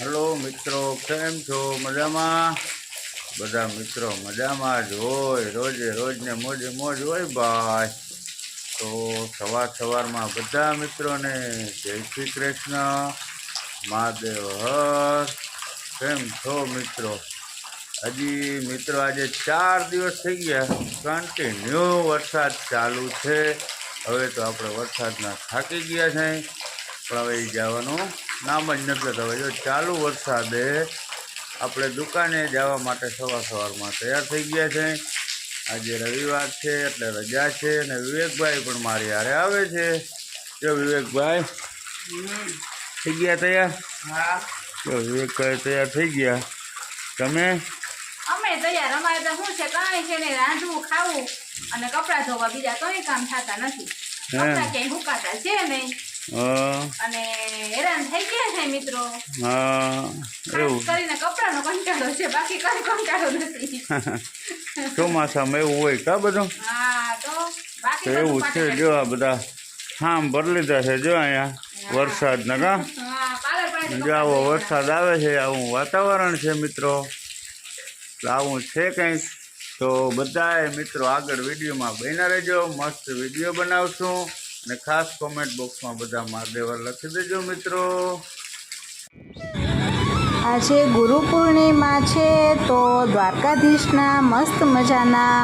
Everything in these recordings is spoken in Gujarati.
હેલો મિત્રો, કેમ છો? મજામાં? બધા મિત્રો મજામાં જ હોય, રોજે રોજને મોજે મોજ હોય ભાઈ. તો સવાર સવારમાં બધા મિત્રોને જય શ્રી કૃષ્ણ, મહાદેવ હર. કેમ છો મિત્રો? હજી મિત્રો આજે ચાર દિવસ થઈ ગયા કન્ટિન્યુ વરસાદ ચાલુ છે. હવે તો આપણે વરસાદના થાકી ગયા છે. પણ હવે જવાનું નામ જ નથી લેતા હોય જો ચાલુ વરસાદે આપણે દુકાને જવા માટે સવાર સવારમાં તૈયાર થઈ ગયા છે. આજે રવિવાર છે એટલે રજા છે અને વિવેકભાઈ પણ મારી હારે આવે છે. જો વિવેકભાઈ થઈ ગયા તૈયાર? હા. જો વિવેકભાઈ તૈયાર થઈ ગયા. તમે? અમે તૈયાર અમારે તો શું છે કાંઈ છે ને રાંધવું ખાવું અને કપડાં ધોવા બીજા કંઈ કામ થતા નથી. કપડાં ક્યાંય હુકાતા છે નહીં. અને હેરાન થઈ ગયા છે મિત્રો. હા એવું. કરીને કપડાનો કંટાળો છે બાકી કઈ કંટાળો નથી. ચોમાસામાં એવું હોય કા બધું? હા તો બાકી એવું છે જો આ બધા હામ ભરી લીધા છે જો અહીંયા વરસાદના કા? હા પાલર પાડે તો જો આવો વરસાદ આવે છે આવું વાતાવરણ છે મિત્રો. આવું છે કંઈક. તો બધાએ મિત્રો આગળ વિડીયોમાં બન્યા રહેજો. મસ્ત વીડિયો બનાવશું. અને ખાસ કોમેન્ટ બોક્સમાં બધા મહાદેવર લખી દેજો મિત્રો. આજે ગુરુ પૂર્ણિમા છે તો દ્વારકાધીશના મસ્ત મજાના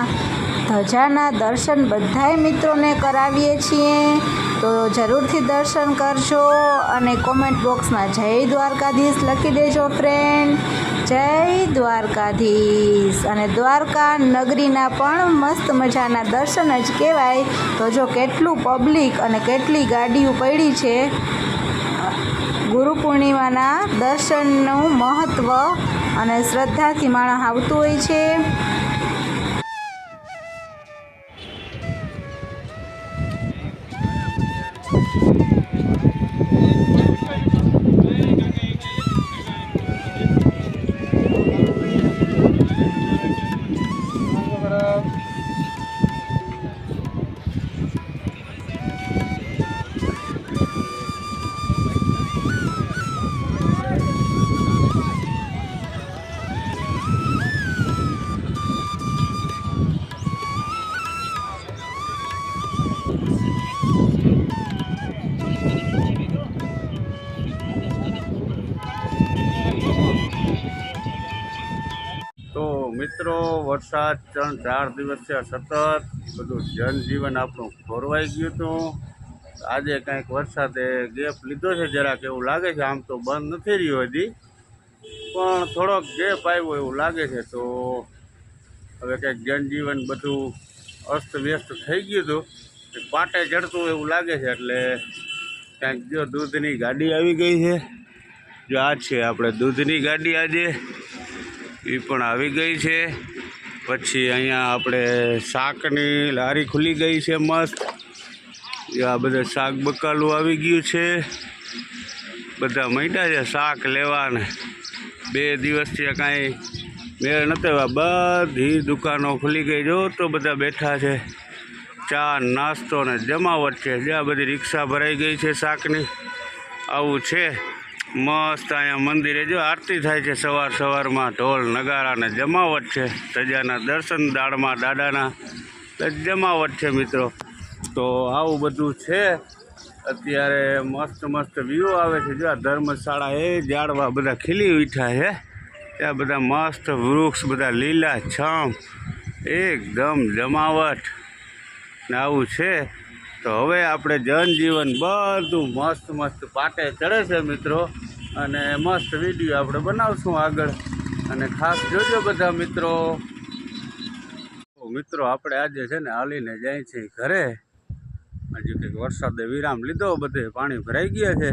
ધજાના દર્શન બધાય મિત્રોને કરાવીએ છીએ. તો જરૂરથી દર્શન કરજો અને કોમેન્ટ બોક્સમાં જય દ્વારકાધીશ લખી દેજો ફ્રેન્ડ જય દ્વારકાધીશ. અને દ્વારકા નગરીના પણ મસ્ત મજાના દર્શન જ કહેવાય. તો જો કેટલું પબ્લિક અને કેટલી ગાડીઓ પડી છે, ગુરુ પૂર્ણિમાના દર્શનનું મહત્ત્વ અને શ્રદ્ધાથી માણસ આવતું હોય છે. મિત્રો, વરસાદ ત્રણ, ચાર દિવસ છે સતત. બધું જનજીવન આપણું ખોરવાઈ ગયું હતું. આજે કાંઈક વરસાદે ગેપ લીધો છે જરાક, એવું લાગે છે. આમ તો બંધ નથી રહ્યો હજી. પણ થોડોક ગેપ આવ્યો એવું લાગે છે. તો હવે કંઈક જનજીવન બધું અસ્તવ્યસ્ત થઈ ગયું હતું. પાટે ચડતું એવું લાગે છે, એટલે કાંઈક જો દૂધની ગાડી આવી ગઈ છે. જો આ છે આપણે દૂધની ગાડી આજે. એ પણ આવી ગઈ છે. પછી અહીંયા આપણે શાકની લારી ખુલી ગઈ છે મસ્ત. આ બધા શાક બકાલું આવી ગયું છે. બધા માંડ્યા છે શાક લેવાને. બે દિવસથી કાંઈ મેળ નથી બધી દુકાનો ખુલી ગઈ. જો તો બધા બેઠા છે. ચા, નાસ્તો ને જમાવટ છે. જ્યાં બધી રિક્ષા ભરાઈ ગઈ છે શાકની. આવું છે. મસ્ત અહીંયા મંદિરે જો આરતી થાય છે સવાર સવારમાં ઢોલ, નગારા ને જમાવટ છે. સજાના દર્શન દાળમાં દાદાના. જમાવટ છે મિત્રો. તો આવું બધું છે. અત્યારે મસ્ત મસ્ત વ્યૂ આવે છે. જો આ ધર્મશાળા એ ઝાડવા બધા ખીલી ઉઠ્યા છે. ત્યાં બધા મસ્ત વૃક્ષ, બધા લીલા છમ. એકદમ જમાવટ. ને આવું છે. તો હવે આપણે જનજીવન બધું મસ્ત મસ્ત પાટે ચડે છે મિત્રો. અને મસ્ત વીડિયો આપણે બનાવશું આગળ. અને ખાસ જોજો બધા મિત્રો. મિત્રો, આપણે આજે છે ને હાલીને જાય છે ઘરે. હજી કંઈક વરસાદે વિરામ લીધો, બધે પાણી ભરાઈ ગયા છે.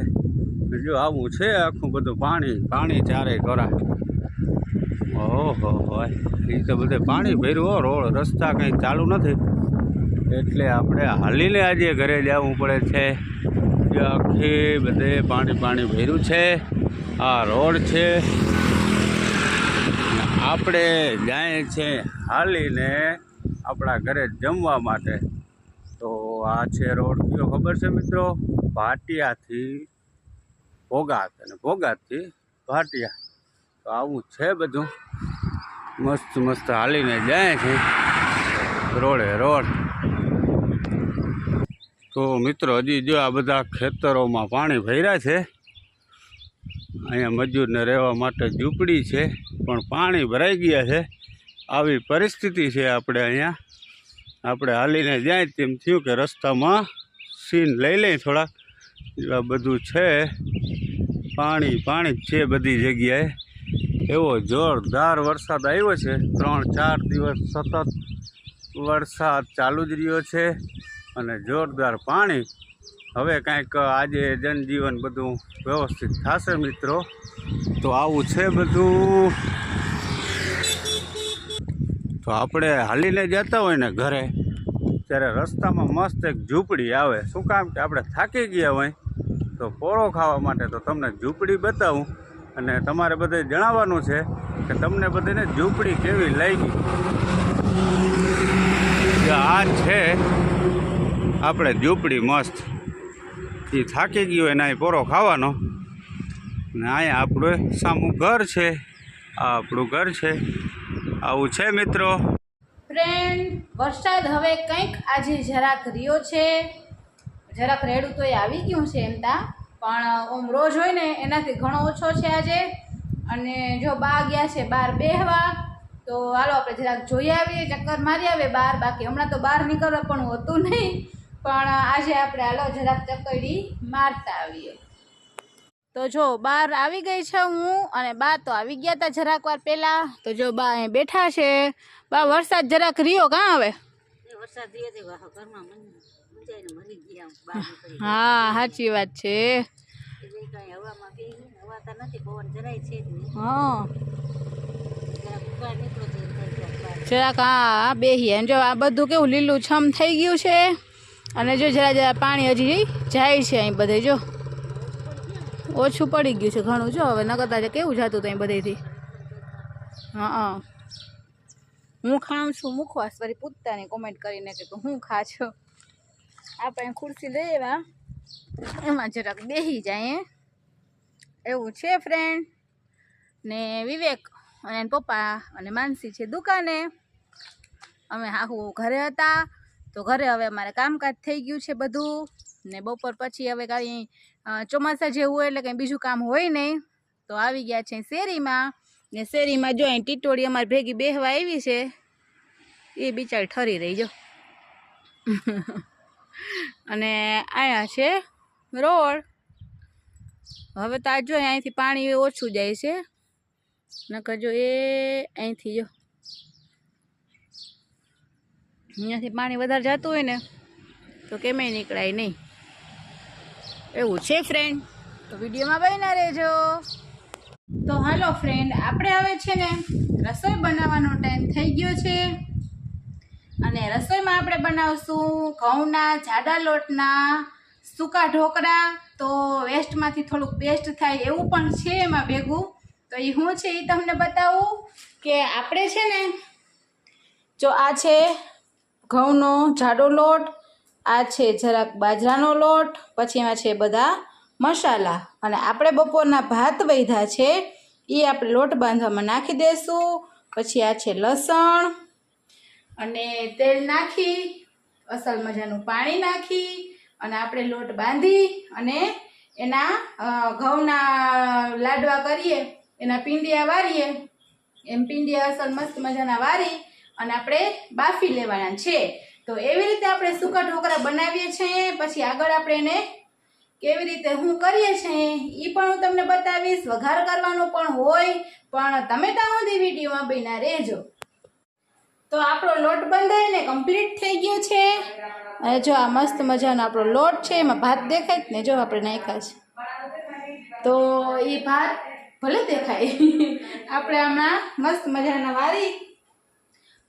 જો આવું છે આખું બધું પાણી પાણી ચારે ઘરા. ઓહો હોય એ તો બધે પાણી ભર્યું હો, રોડ, રસ્તા કંઈ ચાલુ નથી. એટલે આપણે હાલીને આજે ઘરે જવું પડે છે. જે આખી બધે પાણી પાણી ભર્યું છે. આ રોડ છે. આપણે જાય છે હાલીને આપણા ઘરે જમવા માટે. તો આ છે રોડ. કયો ખબર છે મિત્રો? ભાટિયાથી ભોગાત. અને ભોગાતથી ભાટિયા. તો આવું છે બધું. મસ્ત મસ્ત હાલીને જાય છે. રોડે રોડ. તો મિત્રો, હજી જો આ બધા ખેતરોમાં પાણી ભર્યા છે, અહીંયા મજૂરને રહેવા માટે ઝૂંપડી છે, પણ પાણી ભરાઈ ગયા છે. આવી પરિસ્થિતિ છે આપણે અહીંયા. આપણે હાલીને જાય તેમ થયું કે રસ્તામાં સીન લઈ લઈ થોડાક. આ બધું છે. પાણી પાણી છે બધી જગ્યાએ. એવો જોરદાર વરસાદ આવ્યો છે. ત્રણ ચાર દિવસ સતત વરસાદ ચાલુ જ રહ્યો છે. અને જોરદાર પાણી. હવે કાંઈક આજે જનજીવન બધું વ્યવસ્થિત થશે મિત્રો. તો આવું છે બધું. તો આપણે હાલીને જતા હોય ને ઘરે, ત્યારે રસ્તામાં મસ્ત એક ઝૂંપડી આવે. શું કામ કે આપણે થાકી ગયા હોય, તો પોળો ખાવા માટે તો તમને ઝૂંપડી બતાવું. અને તમારે બધે જણાવવાનું છે કે તમને બધાને ઝૂંપડી કેવી લાગી? આ છે આપણે ઝૂંપડી મસ્ત. એ થાકી ગયો હોય એના પોરો ખાવાનો. ને અહીંયા આપણું સામું ઘર છે. આ આપણું ઘર છે. આવું છે મિત્રો. ફ્રેન્ડ વરસાદ હવે કંઈક આજે જરાક રહ્યો છે. જરાક રેડું તો એ આવી ગયું છે એમ તા. પણ, ઓમ રોજ હોય ને એનાથી ઘણો ઓછો છે આજે. અને જો બા ગયા છે બહાર બેહવા, તો હાલો આપણે જરાક જોઈ આવીએ, ચક્કર મારી આવીએ બહાર. બાકી હમણાં તો બહાર નીકળવા પણ હોતું નહીં. પણ આજે આપણે હાલો જરાક ચકડી મારતા આવીએ. તો જો બહાર આવી ગઈ છે હું અને બા તો આવી ગયા હતા જરાક વાર પહેલા. તો જો બા અહીં બેઠા છે. બા વરસાદ જરાક રહ્યો કાં હવે? હા સાચી વાત છે. હા. જરાક હા બેહીએ. જો આ બધું કેવું લીલું છમ થઈ ગયું છે. અને જો જરા જરા પાણી હજી જાય છે અહીં બધે, જો. ઓછું પડી ગયું છે ઘણું, જો. હવે નકરતા કેવું જતું હતું અહીં બધેથી? હા હું ખાઉં છું મુખવાસ ફરી પૂછતા કોમેન્ટ કરીને કે હું ખા છો આપણે ખુરશી લઈ એમાં જરાક બેસી જાય એવું છે ફ્રેન્ડ ને વિવેક અને પપ્પા અને માનસી છે દુકાને. અમે હાહુ ઘરે હતા. તો ઘરે હવે અમારે કામકાજ થઈ ગયું છે બધું. ને બપોર પછી હવે કાંઈ ચોમાસા જેવું હોય એટલે કંઈ બીજું કામ હોય નહીં. તો આવી ગયા છે શેરીમાં. ને શેરીમાં જો અહીં ટીટોળી અમારી ભેગી બેહવા આવી છે. એ બિચારી ઠરી રહી જો. અને અહીંયા છે રોડ. હવે તો આ જો અહીંથી પાણી ઓછું જાય છે. નકર જો એ અહીંથી જો અહીંયાથી પાણી વધારે જતું હોય ને, તો કેમેય નીકળાય નહીં. એવું છે ફ્રેન્ડ તો વિડીયોમાં બન્યા રહેજો. તો હાલો ફ્રેન્ડ આપણે હવે છે ને રસોઈ બનાવવાનો ટાઈમ થઈ ગયો છે. અને રસોઈમાં આપણે બનાવશું ઘઉંના જાડા લોટના સૂકા ઢોકળા, તો વેસ્ટમાંથી થોડુંક બેસ્ટ થાય એવું પણ છે એમાં ભેગું. તો એ હું છે એ તમને બતાવું કે આપણે છે ને, જો આ છે ઘઉંનો જાડો લોટ, આ છે જરાક બાજરાનો લોટ, પછી એમાં છે બધા મસાલા. અને આપણે બપોરના ભાત વૈધા છે, એ આપણે લોટ બાંધવામાં નાખી દઈશું પછી આ છે લસણ. અને તેલ નાખી, અસલ મજાનું પાણી નાખી, અને આપણે લોટ બાંધી અને એના ઘઉંના લાડવા કરીએ, એના પીંડિયા વારીએ. એમ પીંડિયા અસલ મસ્ત મજાના વારી અને આપણે બાફી લેવાના છે. તો એવી રીતે આપણે સૂકા ઢોકળા બનાવીએ છીએ. પછી આગળ આપણે એને કેવી રીતે હું કરીએ છીએ એ પણ હું તમને બતાવીશ. વઘાર કરવાનો પણ હોય, પણ તમે ત્યાં સુધી વિડીયોમાં બન્યા રહેજો. તો આપણો લોટ બંધાઈને કમ્પ્લીટ થઈ ગયો છે. અને જો આ મસ્ત મજાનો આપણો લોટ છે, એમાં ભાત દેખાય જ ને, જો આપણે નાખ્યા છે. તો એ ભાત ભલે દેખાય. આપણે આમાં મસ્ત મજાના વારી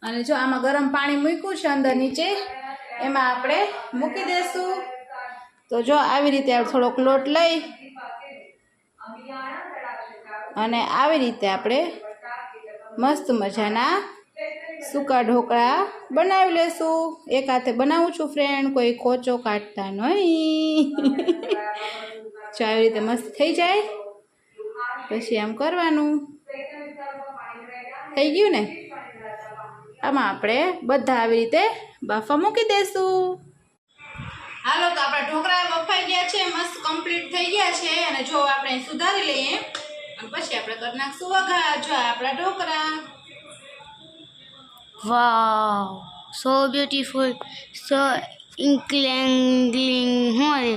અને જો આમાં ગરમ પાણી મૂક્યું છે અંદર નીચે, એમાં આપણે મૂકી દઈશું તો જો આવી રીતે થોડોક લોટ લઈ અને આવી રીતે આપણે મસ્ત મજાના સૂકા ઢોકળા બનાવી લેશું. એક હાથે બનાવું છું ફ્રેન્ડ કોઈ ખોચો કાઢતા નહીં. જો આવી રીતે મસ્ત થઈ જાય. પછી આમ કરવાનું. થઈ ગયું ને? આમાં આપણે બધા આવી રીતે બાફા મૂકી દઈશું હાલો તો આપણા ઢોકળા બફાઈ ગયા છે મસ્ત કમ્પ્લીટ થઈ ગયા છે અને જો આપણે સુધારી લઈએ અને પછી આપણે કરી નાખશું વઘાર. જો આપણા ઢોકળા. વાવ સો બ્યુટીફુલ સો ઇન્કલેંગલિંગ હોય.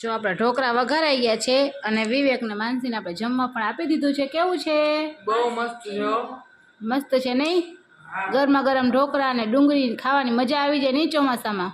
જો આપણા ઢોકળા વઘારાઈ ગયા છે અને વિવેક ને માનસીને આપણે જમવા પણ આપી દીધું છે. કેવું છે? બહુ મસ્ત છે હો. મસ્ત છે નહીં? ગરમા ગરમ ઢોકળા અને ડુંગળી ખાવાની મજા આવી જાય નહીં ચોમાસામાં?